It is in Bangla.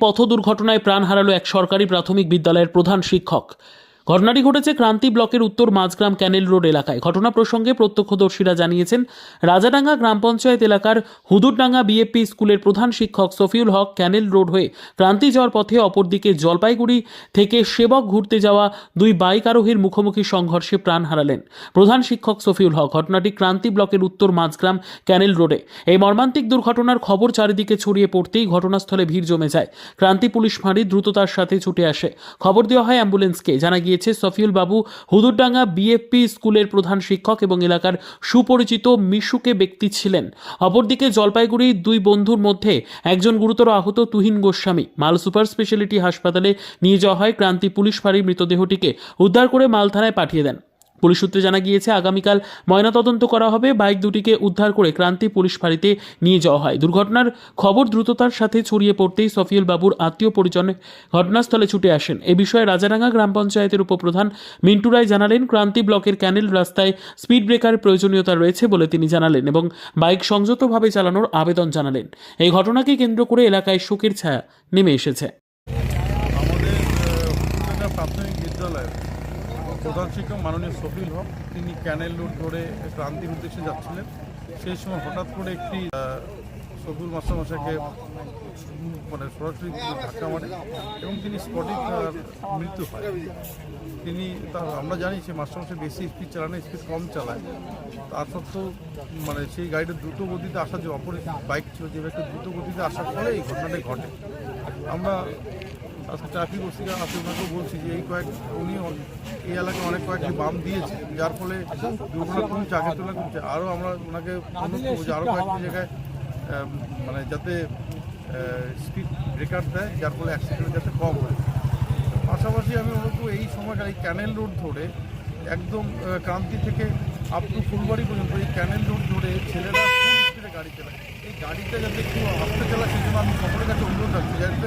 পথ দুর্ঘটনায় প্রাণ হারালো এক সরকারি প্রাথমিক বিদ্যালয়ের প্রধান শিক্ষক। ঘটনাটি ঘটেছে ক্রান্তি ব্লকের উত্তর মাঝগ্রাম ক্যানেল রোড এলাকায়। ঘটনা প্রসঙ্গে প্রত্যক্ষদর্শীরা জানিয়েছেন, রাজাডাঙ্গা গ্রাম পঞ্চায়েত এলাকার হুদুরডাঙ্গা বিএপি স্কুলের প্রধান শিক্ষক সফিউল হক ক্যানেল রোড হয়ে ক্রান্তি যাওয়ার পথে অপরদিকে জলপাইগুড়ি থেকে সেবক ঘুরতে যাওয়া দুই বাইক আরোহীর মুখোমুখি সংঘর্ষে প্রাণ হারালেন প্রধান শিক্ষক সফিউল হক। ঘটনাটি ক্রান্তি ব্লকের উত্তর মাঝগ্রাম ক্যানেল রোডে। এই মর্মান্তিক দুর্ঘটনার খবর চারিদিকে ছড়িয়ে পড়তেই ঘটনাস্থলে ভিড় জমে যায়। ক্রান্তি পুলিশ ফাঁড়ি দ্রুততার সাথে ছুটে আসে। খবর দেওয়া হয় অ্যাম্বুলেন্সকে। জানা গিয়েছে সফিউল বাবু। হুদুরডাঙ্গা বিএফপি স্কুলের প্রধান শিক্ষক এবং এলাকার সুপরিচিত মিশুকে ব্যক্তি ছিলেন। অপরদিকে জলপাইগুড়ির দুই বন্ধুর মধ্যে একজন গুরুতর আহত তুহিন গোস্বামী। মাল সুপার স্পেশালিটি হাসপাতালে নিয়ে যাওয়া হয়, ক্রান্তি পুলিশ ফাঁড়ির মৃতদেহটিকে উদ্ধার করে মাল থানায় পাঠিয়ে দেন। পুলিশ সূত্রে জানা গিয়েছে, আগামীকাল ময়নাতদন্ত করা হবে। বাইক দুটিকে উদ্ধার করে ক্রান্তি পুলিশ ফাঁড়িতে নিয়ে যাওয়া হয়। দুর্ঘটনার খবর দ্রুততার সাথে ছড়িয়ে পড়তেই সফিউল বাবুর আত্মীয় পরিজনে ঘটনাস্থলে ছুটে আসেন। এ বিষয়ে রাজারাঙ্গা গ্রাম পঞ্চায়েতের উপপ্রধান মিন্টু রায় জানালেন, ক্রান্তি ব্লকের ক্যানেল রাস্তায় স্পিড ব্রেকার প্রয়োজনীয়তা রয়েছে বলে তিনি জানালেন এবং বাইক সংযতভাবে চালানোর আবেদন জানালেন। এই ঘটনাকে কেন্দ্র করে এলাকায় শোকের ছায়া নেমে এসেছে আমাদের হুকুমডাঙ্গা প্রাথমিক বিদ্যালয়ের প্রধান শিক্ষক মাননীয় সফিল হক, তিনি ক্যানেল রোড ধরে ক্রান্তির উদ্দেশ্যে যাচ্ছিলেন। সেই সময় হঠাৎ করে একটি সফিল মাস্টারমশাইকে মানে সরাসরি ধাক্কা মারে এবং তিনি স্পটে তার মৃত্যু হয়। তিনি তার, আমরা জানি যে মাস্টারমশাই বেশি স্পিড চালানো স্পিড কম চালায়। তার সত্ত্বেও মানে সেই গাড়িটা দ্রুত গতিতে আসার যে অপর বাইক ছিল, যে ব্যক্তি দ্রুত গতিতে আসার ফলে এই ঘটনাটি ঘটে। আমরা আজকে ট্রাফিক ওসিকা আছে ওনাকেও বলছি যে এই কয়েক উনি এই এলাকায় অনেক কয়েকটি বাম দিয়েছে, যার ফলে দুর্ঘটনা কমছে আগের তুলনায় কমছে আরও আমরা ওনাকে অনুরোধ করব যে আরও কয়েকটি জায়গায় মানে যাতে স্পিড ব্রেকার দেয়, যার ফলে অ্যাক্সিডেন্ট যাতে কম হয়। পাশাপাশি আমি অনুরোধ করব, এই সময়কার এই ক্যানেল রোড ধরে, একদম ক্রান্তি থেকে আপ টু ফুলবাড়ি পর্যন্ত এই ক্যানেল রোড ধরে ছেলেরা স্পিডে গাড়ি চালায়। এই গাড়িটা যাতে একটু আস্তে চালায়, সেই জন্য আমি সকলের কাছে অনুরোধ রাখছি যাতে